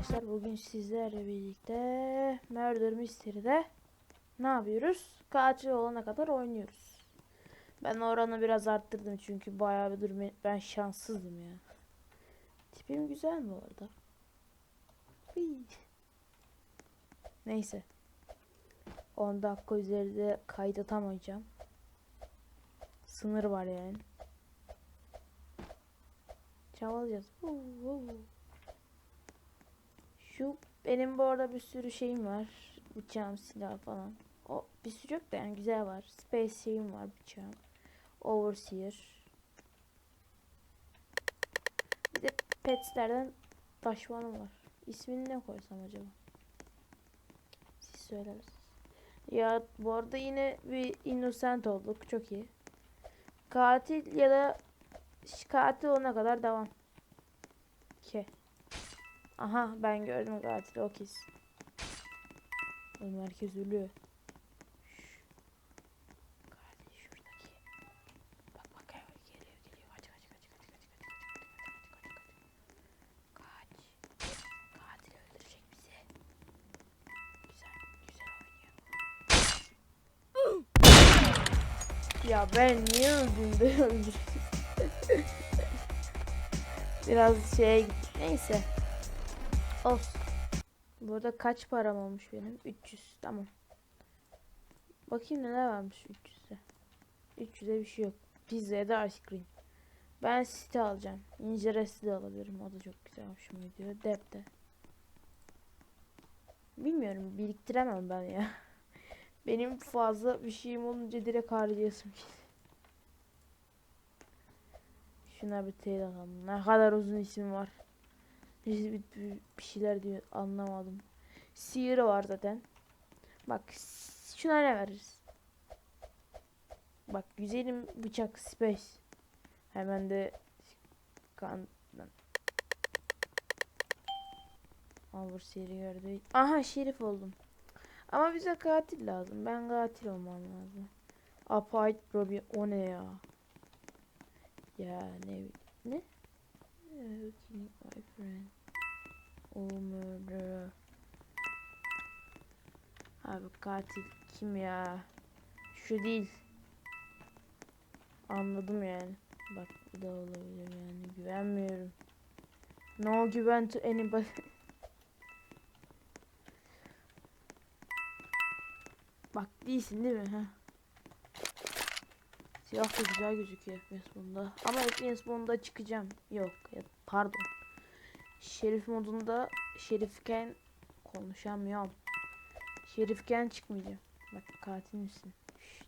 arkadaşlar bugün sizlerle birlikte Murder Mystery'de ne yapıyoruz? Katil olana kadar oynuyoruz. Ben oranı biraz arttırdım çünkü bayağı bir durum ben şanssızdım ya. Tipim güzel mi orada? Neyse. 10 dakika üzerinde kayıt atamayacağım. Sınır var yani. Çabalayacağız. Huu, huu. Şu benim bu arada bir sürü şeyim var. Bıçağım, silah falan. O bir sürü yok da yani güzel var. Space şeyim var bıçağım. Overseer. Bir de petslerden taşmanım var. İsmini ne koysam acaba? Siz söylersiniz. Ya bu arada yine bir innocent olduk. Çok iyi. Katil ya da katil olana kadar devam. Ke. Aha ben gördüm katili o kez. Oğlum herkes ölüyor. Ya ben niye öldüm de öldüm. Biraz şeye gittik. Neyse. Olsun. Burada kaç param olmuş benim? 300. Tamam. Bakayım neler varmış 300'de. 300'de bir şey yok. Pizza ya da ice cream. Ben site alacağım. İnce resti de alabilirim. O da çok güzel hoşuma gidiyor. Dep de. Bilmiyorum. Biriktiremem ben ya. Benim fazla bir şeyim olunca direkt harcayasım geliyor. Şuna bir teyit atalım. Ne kadar uzun isim var. Bir, bir, şeyler diyor anlamadım. Seer var zaten. Bak şuna ne veririz? Bak güzelim bıçak space. Hemen de kan Overseer'i gördü. Aha şerif oldum. Ama bize katil lazım. Ben katil olmam lazım. Apayt Robbie o ne ya? Ya ne ne? Killing my friend. Oh murderer. Abi katil kim ya? Şu değil. Anladım yani. Bak bu da olabilir yani. Güvenmiyorum. No güven to anybody. Bak değilsin değil mi? Ha? Siyah da güzel gözüküyor FPS bunda. Ama FPS bunda çıkacağım. Yok pardon. Şerif modunda şerifken konuşamıyorum. Şerifken çıkmayacağım. Bak katil misin? Şşt.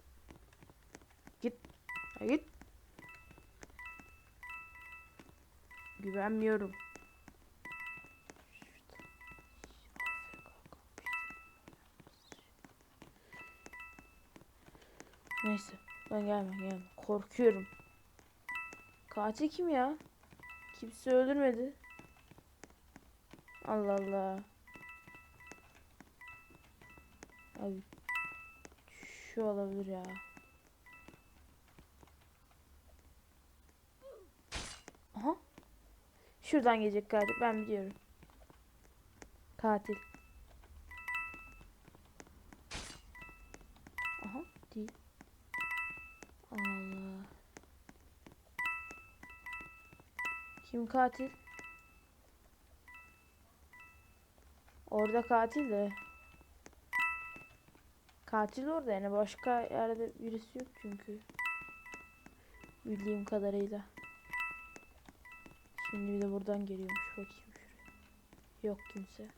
Git. Ya git. Güvenmiyorum. Neyse. Ben gelme gelme. Korkuyorum. Katil kim ya? Kimse öldürmedi. Allah Allah. Abi. Şu olabilir ya. Aha. Şuradan gelecek katil. Ben biliyorum. Katil. Aha. Değil. Kim katil? Orada katil de. Katil orada yani başka yerde birisi yok çünkü. Bildiğim kadarıyla. Şimdi bir de buradan geliyormuş bakayım şuraya. Yok kimse.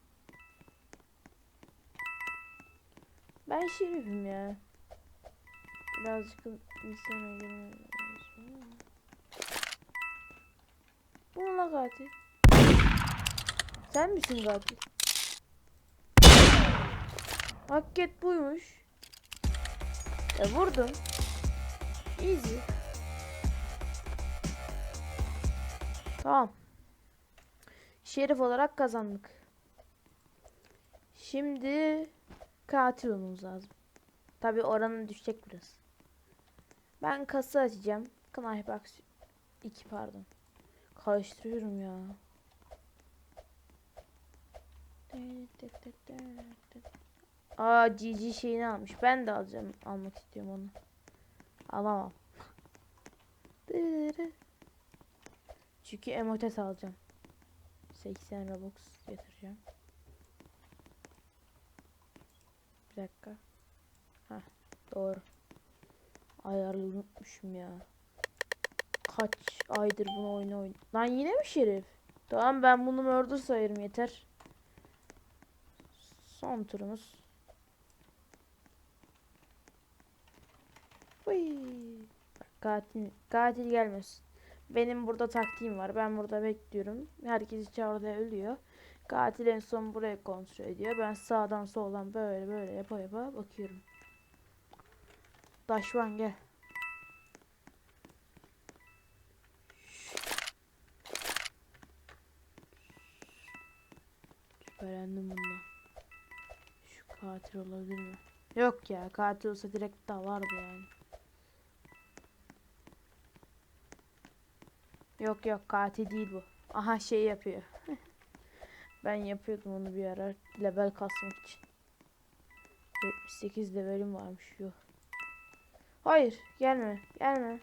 Ben şerifim ya. Birazcık insan öldürmem ama. Bu mu la katil? Sen misin katil? Hakikat buymuş. E vurdum. Easy. Tamam. Şerif olarak kazandık. Şimdi katil olmamız lazım. Tabi oranı düşecek biraz. Ben kasa açacağım. Knife box 2 pardon. Karıştırıyorum ya. Aa GG şeyini almış. Ben de alacağım. Almak istiyorum onu. Alamam. Çünkü emotet alacağım. 80 Robux getireceğim. Bir dakika. Heh, doğru. Ayarlı unutmuşum ya. Kaç aydır bunu oyna oyna. Lan yine mi şerif? Tamam ben bunu murder sayarım yeter. Son turumuz. Uy. Katil, katil gelmesin. Benim burada taktiğim var. Ben burada bekliyorum. Herkes içeride ölüyor. Katil en son buraya kontrol ediyor. Ben sağdan soldan böyle böyle yapa yapa bakıyorum. Daşvan gel. Şüphelendim bundan. Şu katil olabilir mi? Yok ya katil olsa direkt dalardı yani. Yok yok katil değil bu. Aha şey yapıyor. ben yapıyordum onu bir ara level kasmak için. 78 levelim varmış yok. Hayır gelme gelme.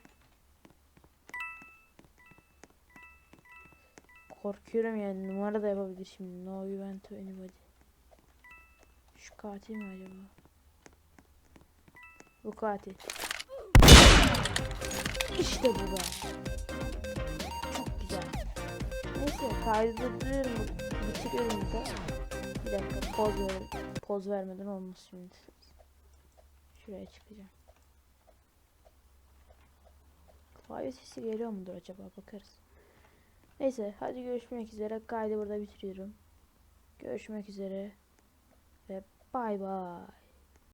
Korkuyorum yani numara da yapabilir şimdi. No to anybody. Şu katil mi acaba? Bu katil. İşte bu be. Çok güzel. Neyse kaydediyorum. Bitiriyorum burada. Bir dakika poz ver poz vermeden olmaz şimdi. Şuraya çıkacağım. Klavye sesi geliyor mudur acaba bakarız. Neyse hadi görüşmek üzere. Kaydı burada bitiriyorum. Görüşmek üzere. Ve bay bay.